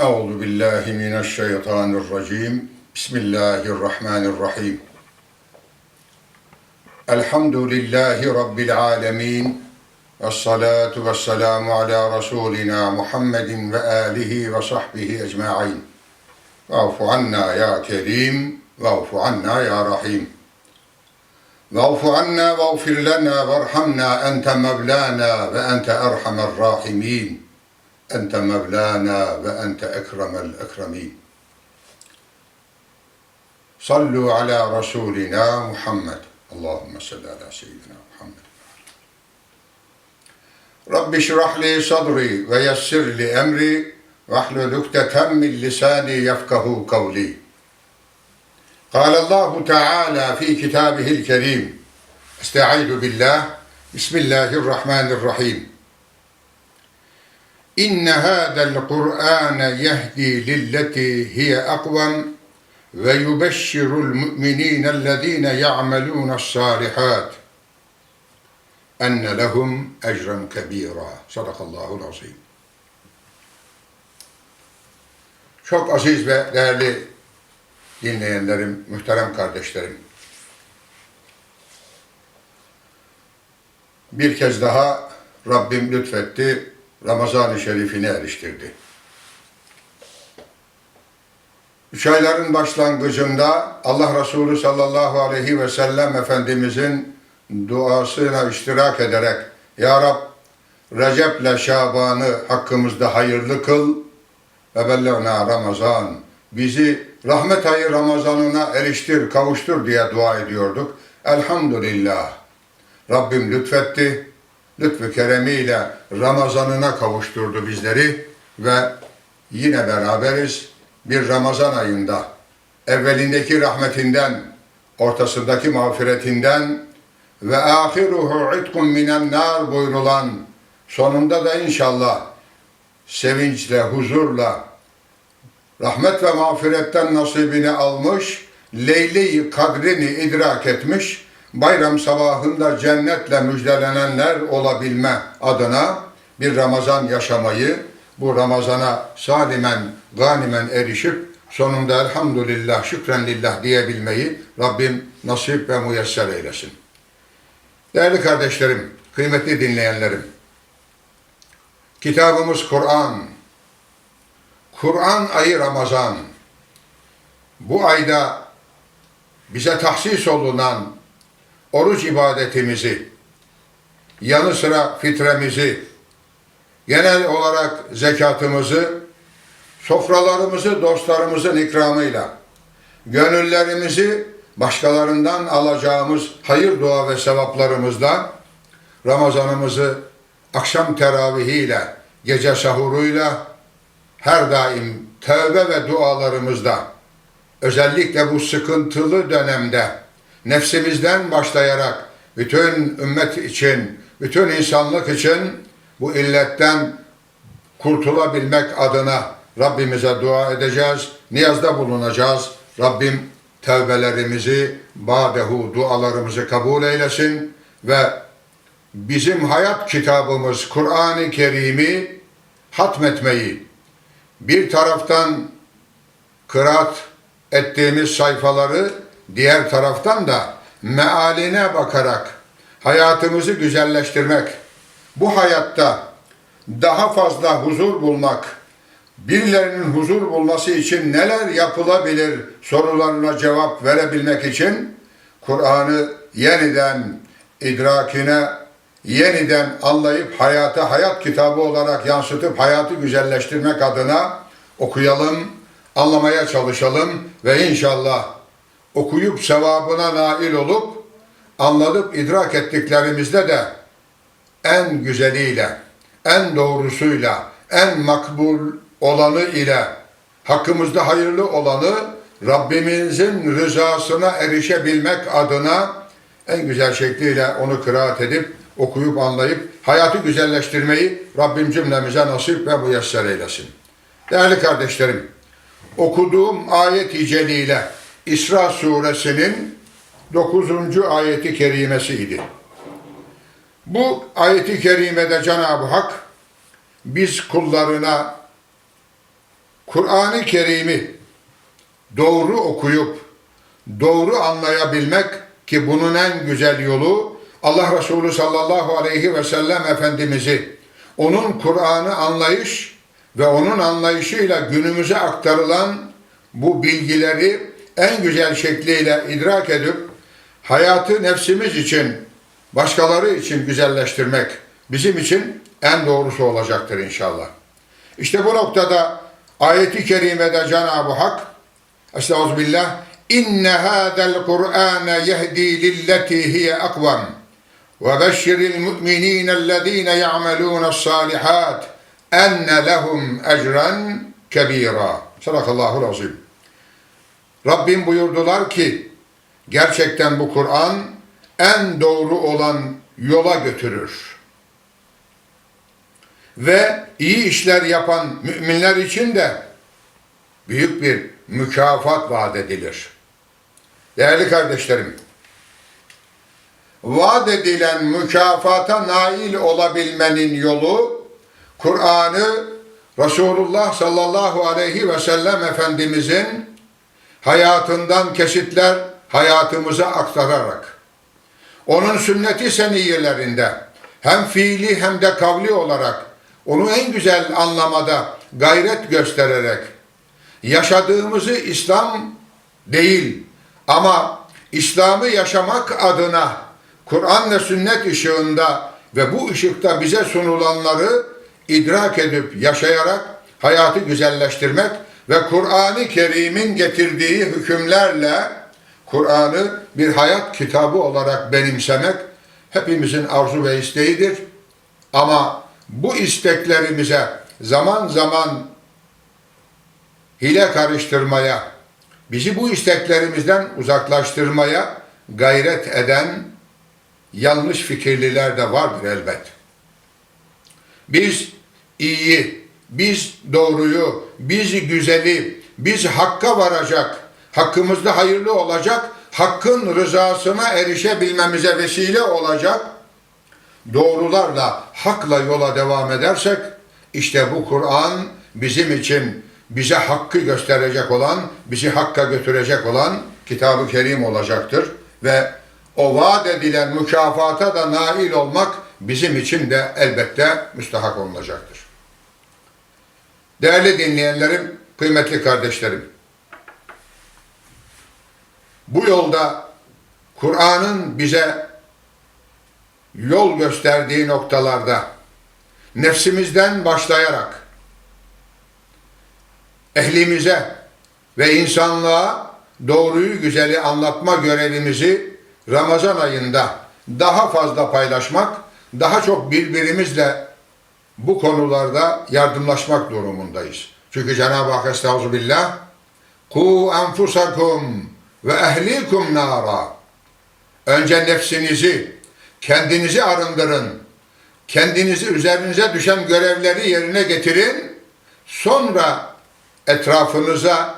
Euzu billahi mineşşeytanirracim. Bismillahirrahmanirrahim. Elhamdülillahi rabbil alamin. Vessalatu vesselamu ala rasulina Muhammedin ve alihi ve sahbihi ecmaîn. Va'fu anna ya kerim, va'fu anna ya rahim. Anna va'fir lana varhamna ente mevlana ve ente erhamer rahimin. أنت مولانا وأنت أكرم الأكرمين. صلوا على رسولنا محمد. اللهم صل على سيدنا محمد. رب اشرح لي صدري ويسر لي أمري. واحلل عقدة من لساني يفقه قولي. قال الله تعالى في كتابه الكريم. أستعيذ بالله. بسم الله الرحمن الرحيم. İnne hâdel Kur'âne yehdi lilleti hiye akvam ve yubeşşirul mu'minîne allazîne ya'melûne s-sâlihât enne lehum ecren kebîrâ. Sadakallâhul azîm. Çok aziz ve değerli dinleyenlerim, muhterem kardeşlerim. Bir kez daha Rabbim lütfetti Ramazan-ı Şerif'ine eriştirdi. Üç ayların başlangıcında Allah Resulü sallallahu aleyhi ve sellem Efendimizin duasına iştirak ederek Ya Rab Recep'le Şaban'ı hakkımızda hayırlı kıl ve bellevna Ramazan bizi rahmet ayı Ramazan'ına eriştir, kavuştur diye dua ediyorduk. Elhamdülillah Rabbim lütfetti lütfü keremiyle Ramazanına kavuşturdu bizleri ve yine beraberiz. Bir Ramazan ayında evvelindeki rahmetinden, ortasındaki mağfiretinden ve ahiruhu itkun minen nar buyurulan sonunda da inşallah sevinçle, huzurla rahmet ve mağfiretten nasibini almış, Leyli kadrini idrak etmiş, bayram sabahında cennetle müjdelenenler olabilme adına bir Ramazan yaşamayı, bu Ramazana salimen, ganimen erişip sonunda elhamdülillah, şükren lillah diyebilmeyi Rabbim nasip ve müyesser eylesin. Değerli kardeşlerim, kıymetli dinleyenlerim, kitabımız Kur'an, Kur'an ayı Ramazan, bu ayda bize tahsis olunan oruç ibadetimizi, yanı sıra fitremizi, genel olarak zekatımızı, sofralarımızı dostlarımızın ikramıyla, gönüllerimizi başkalarından alacağımız hayır dua ve sevaplarımızla, Ramazanımızı akşam teravihiyle, gece sahuruyla, her daim tövbe ve dualarımızda, özellikle bu sıkıntılı dönemde, nefsimizden başlayarak bütün ümmet için, bütün insanlık için bu illetten kurtulabilmek adına Rabbimize dua edeceğiz, niyazda bulunacağız. Rabbim tevbelerimizi, badehu dualarımızı kabul eylesin ve bizim hayat kitabımız Kur'an-ı Kerim'i hatmetmeyi, bir taraftan kıraat ettiğimiz sayfaları diğer taraftan da mealine bakarak hayatımızı güzelleştirmek, bu hayatta daha fazla huzur bulmak, birilerinin huzur bulması için neler yapılabilir sorularına cevap verebilmek için Kur'an'ı yeniden idrakine, yeniden anlayıp hayata hayat kitabı olarak yansıtıp hayatı güzelleştirmek adına okuyalım, anlamaya çalışalım ve inşallah okuyup sevabına nail olup anladıp idrak ettiklerimizde de en güzeliyle, en doğrusuyla, en makbul olanı ile hakkımızda hayırlı olanı Rabbimizin rızasına erişebilmek adına en güzel şekliyle onu kıraat edip okuyup anlayıp hayatı güzelleştirmeyi Rabbim cümlemize nasip ve müyesser eylesin. Değerli kardeşlerim, okuduğum ayet-i celile İsra suresinin 9. ayeti kerimesiydi. Bu ayeti kerimede Cenab-ı Hak biz kullarına Kur'an-ı Kerim'i doğru okuyup doğru anlayabilmek ki bunun en güzel yolu Allah Resulü sallallahu aleyhi ve sellem Efendimiz'i onun Kur'an'ı anlayış ve onun anlayışıyla günümüze aktarılan bu bilgileri en güzel şekliyle idrak edip hayatı nefsimiz için, başkaları için güzelleştirmek bizim için en doğrusu olacaktır inşallah. İşte bu noktada ayeti kerimede Cenab-ı Hak Estağfirullah İnne hâzel Kur'âne yehdi lilleti hiye akvam ve beşşiril mu'minînellezîne ya'melûne's-sâlihât enne lehum ecren kebîrâ. Sadakallahul azim. Rabbim buyurdular ki gerçekten bu Kur'an en doğru olan yola götürür. Ve iyi işler yapan müminler için de büyük bir mükafat vaat edilir. Değerli kardeşlerim, vaat edilen mükafata nail olabilmenin yolu Kur'an'ı Resulullah sallallahu aleyhi ve sellem Efendimizin hayatından kesitler hayatımıza aktararak. Onun sünneti seniyelerinde hem fiili hem de kavli olarak onu en güzel anlamada gayret göstererek. Yaşadığımızı İslam değil ama İslam'ı yaşamak adına Kur'an ve sünnet ışığında ve bu ışıkta bize sunulanları idrak edip yaşayarak hayatı güzelleştirmek ve Kur'an-ı Kerim'in getirdiği hükümlerle Kur'an'ı bir hayat kitabı olarak benimsemek hepimizin arzu ve isteğidir. Ama bu isteklerimize zaman zaman hile karıştırmaya, bizi bu isteklerimizden uzaklaştırmaya gayret eden yanlış fikirliler de vardır elbet. Biz iyi, biz doğruyu, biz güzeli, biz hakka varacak, hakkımızda hayırlı olacak, hakkın rızasına erişebilmemize vesile olacak doğrularla, hakla yola devam edersek işte bu Kur'an bizim için bize hakkı gösterecek olan, bizi hakka götürecek olan Kitab-ı Kerim olacaktır ve o vaat edilen mükafata da nail olmak bizim için de elbette müstahak olunacaktır. Değerli dinleyenlerim, kıymetli kardeşlerim, bu yolda Kur'an'ın bize yol gösterdiği noktalarda nefsimizden başlayarak ehlimize ve insanlığa doğruyu güzeli anlatma görevimizi Ramazan ayında daha fazla paylaşmak, daha çok birbirimizle bu konularda yardımlaşmak durumundayız. Çünkü Cenab-ı Hak Estağfirullah Ku enfusakum ve ehlikum nara. Önce nefsinizi, kendinizi arındırın. Kendinizi üzerinize düşen görevleri yerine getirin. Sonra etrafınıza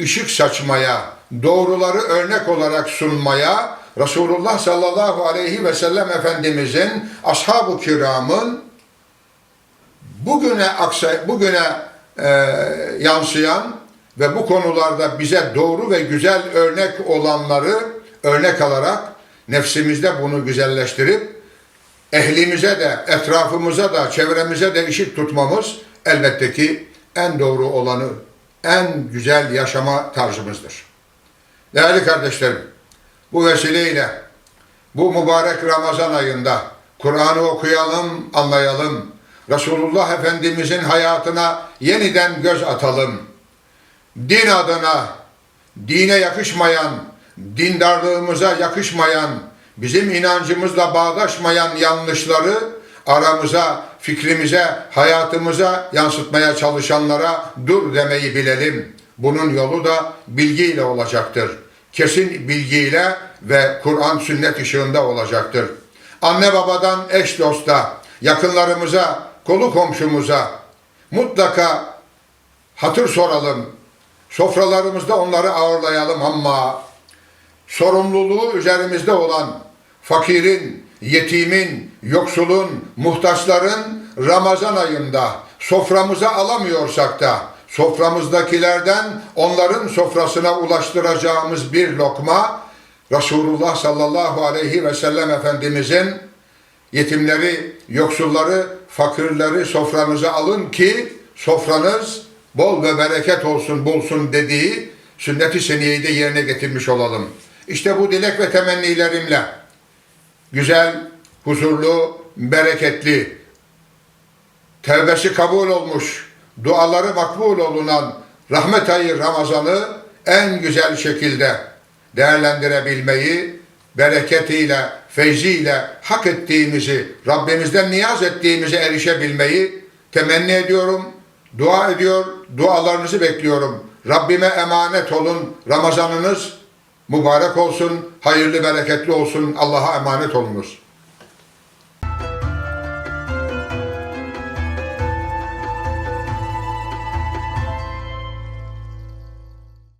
ışık saçmaya, doğruları örnek olarak sunmaya Resulullah sallallahu aleyhi ve sellem Efendimizin ashab-ı kiramın bugüne aksa, bugüne e, yansıyan ve bu konularda bize doğru ve güzel örnek olanları örnek alarak nefsimizde bunu güzelleştirip ehlimize de, etrafımıza da, çevremize de ışık tutmamız elbette ki en doğru olanı, en güzel yaşama tarzımızdır. Değerli kardeşlerim, bu vesileyle bu mübarek Ramazan ayında Kur'an'ı okuyalım, anlayalım. Resulullah Efendimizin hayatına yeniden göz atalım. Din adına, dine yakışmayan, dindarlığımıza yakışmayan, bizim inancımızla bağdaşmayan yanlışları aramıza, fikrimize, hayatımıza yansıtmaya çalışanlara dur demeyi bilelim. Bunun yolu da bilgiyle olacaktır. Kesin bilgiyle ve Kur'an sünnet ışığında olacaktır. Anne babadan eş dosta, yakınlarımıza, kolu komşumuza mutlaka hatır soralım. Sofralarımızda onları ağırlayalım ama sorumluluğu üzerimizde olan fakirin, yetimin, yoksulun, muhtaçların Ramazan ayında soframıza alamıyorsak da soframızdakilerden onların sofrasına ulaştıracağımız bir lokma Resulullah sallallahu aleyhi ve sellem Efendimizin yetimleri, yoksulları, fakirleri sofranıza alın ki sofranız bol ve bereket olsun, bulsun dediği sünnet-i seniyeyi de yerine getirmiş olalım. İşte bu dilek ve temennilerimle güzel, huzurlu, bereketli, tevbesi kabul olmuş, duaları makbul olunan rahmet ayı Ramazan'ı en güzel şekilde değerlendirebilmeyi, bereketiyle, feyziyle hak ettiğimizi, Rabbimizden niyaz ettiğimize erişebilmeyi temenni ediyorum, dua ediyor, dualarınızı bekliyorum. Rabbime emanet olun, Ramazanınız mübarek olsun, hayırlı bereketli olsun, Allah'a emanet olunuz.